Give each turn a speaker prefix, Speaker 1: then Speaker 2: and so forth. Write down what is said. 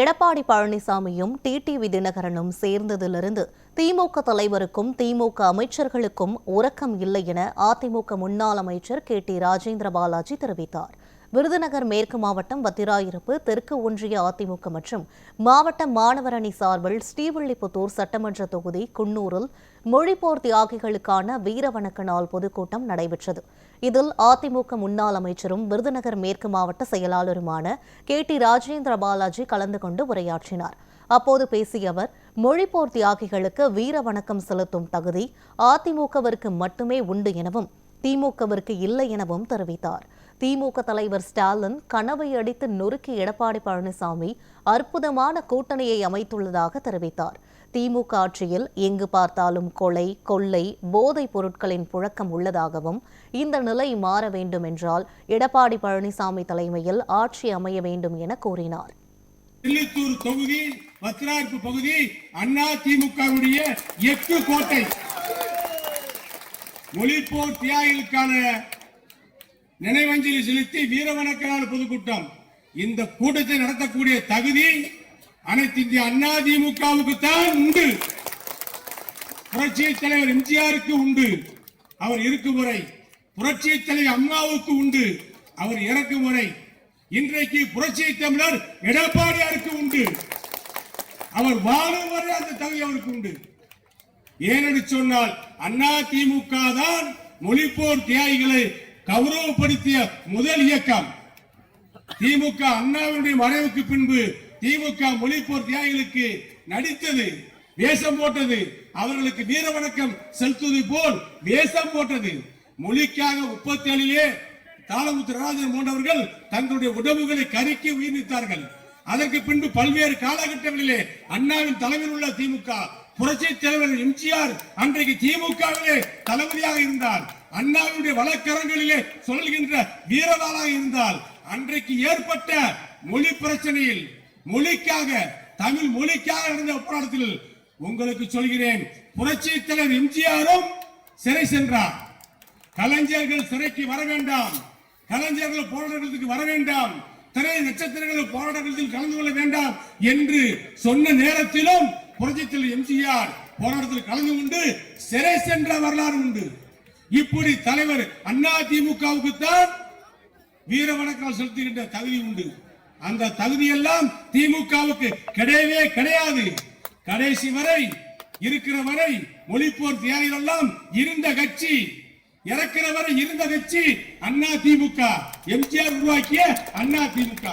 Speaker 1: எடப்பாடி பழனிசாமியும் டிடிவி தினகரனும் சேர்ந்ததிலிருந்து திமுக தலைவருக்கும் திமுக அமைச்சர்களுக்கும் உறக்கம் இல்லை என அதிமுக முன்னாள் அமைச்சர் கே டி ராஜேந்திர பாலாஜி தெரிவித்தார். விருதுநகர் மேற்கு மாவட்டம் வத்திராயிருப்பு தெற்கு ஒன்றிய அதிமுக மற்றும் மாவட்ட மாணவர் அணி சார்பில் ஸ்ரீவில்லிபுத்தூர் சட்டமன்ற தொகுதி குன்னூரில் மொழிப்போர் தியாகிகளுக்கான வீரவணக்க நாள் பொதுக்கூட்டம் நடைபெற்றது. இதில் அதிமுக முன்னாள் அமைச்சரும் விருதுநகர் மேற்கு மாவட்ட செயலாளருமான கே டி ராஜேந்திர பாலாஜி கலந்து கொண்டு உரையாற்றினார். அப்போது பேசிய அவர் மொழிப்போர் தியாகிகளுக்கு வீர வணக்கம் செலுத்தும் தகுதி அதிமுகவிற்கு மட்டுமே உண்டு எனவும் திமுகவிற்கு இல்லை எனவும் தெரிவித்தார். திமுக தலைவர் ஸ்டாலின் கனவை அடித்து நொறுக்கி எடப்பாடி பழனிசாமி அற்புதமான கூட்டணியை அமைத்துள்ளதாக தெரிவித்தார். திமுக ஆட்சியில் எங்கு பார்த்தாலும் கொலை கொள்ளை போதைப் பொருட்களின் புழக்கம் உள்ளதாகவும் இந்த நிலை மாற வேண்டும் என்றால் எடப்பாடி பழனிசாமி தலைமையில் ஆட்சி அமைய வேண்டும் என கூறினார்.
Speaker 2: தொகுதி வத்திரார்ப்பு பகுதி அண்ணா திமுகவுடைய எட்டு கோட்டை. மொழிப்போர் தியாகிகளுக்கான நினைவஞ்சலி செலுத்தி வீரவணக்க நாள் பொதுக்கூட்டம். இந்த கூட்டத்தை நடத்தக்கூடிய தகுதி அனைத்து இந்திய அண்ணா திமுகவுக்கு தான் உண்டு. புரட்சி தலைவர் எம்ஜிஆருக்கு உண்டு. அவர் இருக்கும் முறை புரட்சி தலைவர் அம்மாவுக்கு உண்டு. அவர் இறக்கும் முறை இன்றைக்கு புரட்சி தமிழர் எடப்பாடியாருக்கு உண்டு. அவர் வாழும் வரை அந்த தகுதி அவருக்கு உண்டு. ஏனென்று சொன்னால் அண்ணா திமுக தான் மொழிப்போர் தியாகிகளை கௌரவப்படுத்திய முதல் இயக்கம் திமுக அண்ணாவினுடைய மறைவுக்கு பின்பு திமுக மொழிப்போர் தியாகிகளுக்கு நடித்தது வேஷம் போட்டது. அவர்களுக்கு வீர வணக்கம் செலுத்துவது போல் வேஷம் போட்டது. மொழிக்காக முப்பத்தி ஏழிலே தாளமுத்துராஜன் போன்றவர்கள் தங்களுடைய உடம்புகளை கருக்கி உயிர் நீத்தார்கள் அதற்கு பின்பு பல்வேறு காலகட்டங்களிலே அண்ணாவின் தலைமையில் உள்ள திமுக புரட்சி தலைவர் எம்ஜிஆர் அன்றைக்கு திமுகவிலே தளபதியாக இருந்தார். அண்ணாவினுடைய வழக்கரங்களிலே சொல்கின்ற வீரவாளாக இருந்தால் அன்றைக்கு ஏற்பட்ட மொழி பிரச்சனையில் மொழிக்காக தமிழ் மொழிக்காக நடந்த போராட்டத்தில் உங்களுக்கு சொல்கிறேன். புரட்சி தலைவர் எம்ஜிஆரும் சிறை சென்றார். கலைஞர்கள் சிறைக்கு வர வேண்டாம். கலைஞர்கள் போராட்டங்களுக்கு வர வேண்டாம். திரை நட்சத்திரங்கள் போராட்டத்தில் கலந்து கொள்ள வேண்டாம் என்று சொன்ன நேரத்திலும் புரட்சித்தில் எம்ஜிஆர் போராட்டத்தில் கலந்து கொண்டு சிறை சென்ற வரலாறு உண்டு. இப்படி தலைவர் அண்ணா திமுகவுக்கு தான் வீர வணக்கம் செலுத்துகின்ற தகுதி உண்டு. அந்த தகுதியெல்லாம் திமுகவுக்கு கிடையவே கிடையாது. கடைசி வரை இருக்கிற வரை மொழிப்போர் தியாகிகள் எல்லாம் இருந்த கட்சி இறக்கிற வரை இருந்த கட்சி அண்ணா திமுக. எம்ஜிஆர் உருவாக்கிய அண்ணா திமுக.